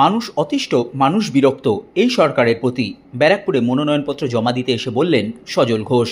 মানুষ অতিষ্ঠ মানুষ বিরক্ত এই সরকারের প্রতি ব্যারাকপুরে মনোনয়নপত্র জমা দিতে এসে বললেন Sajal Ghosh.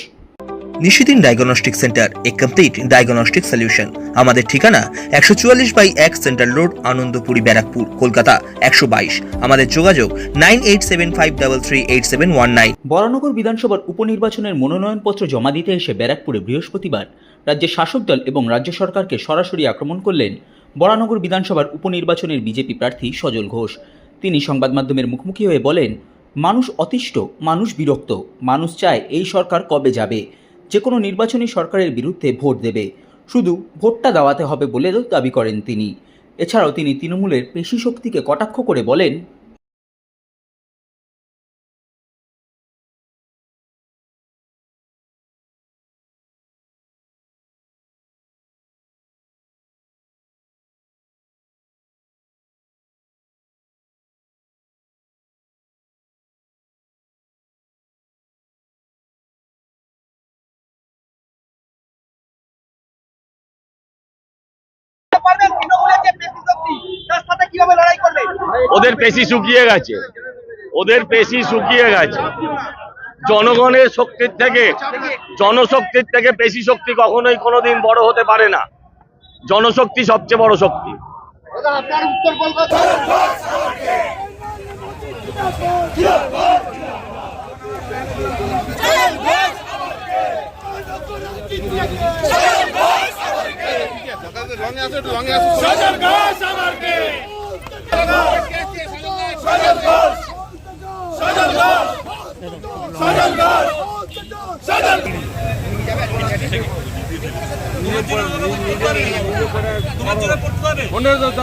Nishidin diagnostic centre a complete diagnostic solution আমাদের ঠিকানা একশো চুয়াল্লিশ বাই এক সেন্ট্রাল রোড আনন্দপুরি ব্যারাকপুর কলকাতা একশো বাইশ। আমাদের যোগাযোগ nine eight seven five double three eight seven one nine. Baranagar বিধানসভার উপনির্বাচনের মনোনয়নপত্র জমা দিতে এসে ব্যারাকপুরে বৃহস্পতিবার রাজ্যের শাসক দল এবং রাজ্য সরকারকে সরাসরি আক্রমণ করলেন বরানগর বিধানসভার উপনির্বাচনের বিজেপি প্রার্থী সজল ঘোষ। তিনি সংবাদ মাধ্যমের মুখোমুখি হয়ে বলেন, মানুষ অতিষ্ঠ, মানুষ বিরক্ত, মানুষ চায় এই সরকার কবে যাবে? যে কোনো নির্বাচনী সরকারের বিরুদ্ধে ভোট দেবে। শুধু ভোটটা দেওয়াতে হবে বলেও দাবি করেন তিনি। এছাড়াও তিনি তৃণমূলের পেশি শক্তিকে কটাক্ষ করে বলেন ওদের পেশি শুকিয়ে গেছে। ওদের পেশি শুকিয়ে গেছে। জনগণের শক্তির থেকে, জনশক্তির থেকে পেশি শক্তি কখনোই কোনোদিন বড় হতে পারে না। জনশক্তি সবচেয়ে বড় শক্তি। আপনার উত্তর কলকাতা